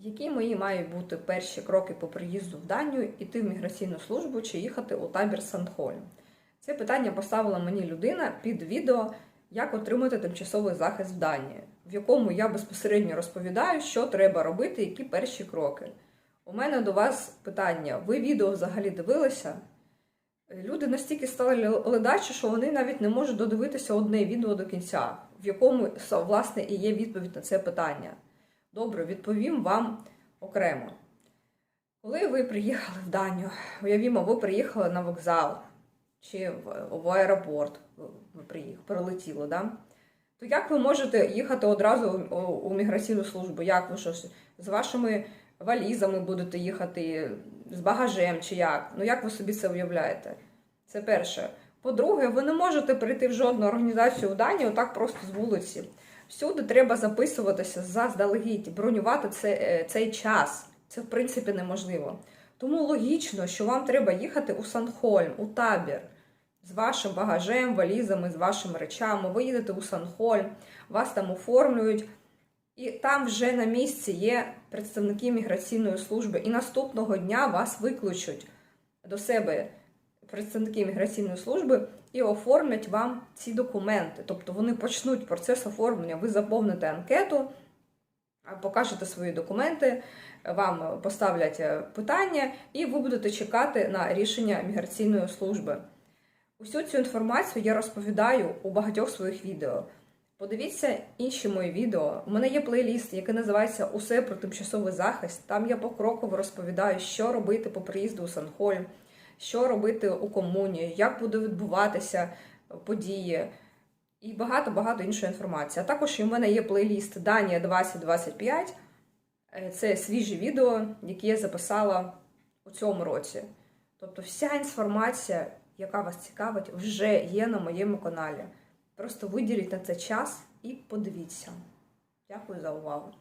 Які мої мають бути перші кроки по приїзду в Данію, іти в міграційну службу чи їхати у табір Сандхольм? Це питання поставила мені людина під відео, як отримати тимчасовий захист в Данії, в якому я безпосередньо розповідаю, що треба робити, які перші кроки. У мене до вас питання: ви відео взагалі дивилися? Люди настільки стали ледачі, що вони навіть не можуть додивитися одне відео до кінця, в якому власне і є відповідь на це питання. Добре, відповім вам окремо. Коли ви приїхали в Данію, уявімо, ви приїхали на вокзал чи в, аеропорт, ви приїхали, прилетіли, да? то як ви можете їхати одразу у, міграційну службу? Як ви щось з вашими валізами будете їхати, з багажем чи як? Ну як ви собі це уявляєте? Це перше. По-друге, ви не можете прийти в жодну організацію в Данії отак просто з вулиці. Всюди треба записуватися заздалегідь, бронювати це, цей час. Це, в принципі, неможливо. Тому логічно, що вам треба їхати у Санхольм, у табір з вашим багажем, валізами, з вашими речами. Ви їдете у Санхольм, вас там оформлюють, і там вже на місці є представники міграційної служби. І наступного дня вас викличуть до себе представники міграційної служби і оформлять вам ці документи. Тобто вони почнуть процес оформлення, ви заповните анкету, покажете свої документи, вам поставлять е, питання, і ви будете чекати на рішення міграційної служби. Усю цю інформацію я розповідаю у багатьох своїх відео. Подивіться інші мої відео. У мене є плейліст, який називається Усе про тимчасовий захист. Там я покроково розповідаю, що робити по приїзду у Санхольм, що робити у комуні, як буде відбуватися події і багато-багато іншої інформації. А також у мене є плейліст Данія 2025. Це свіжі відео, які я записала у цьому році. Тобто, вся інформація, яка вас цікавить, вже є на моєму каналі. Просто виділіть на це час і подивіться. Дякую за увагу.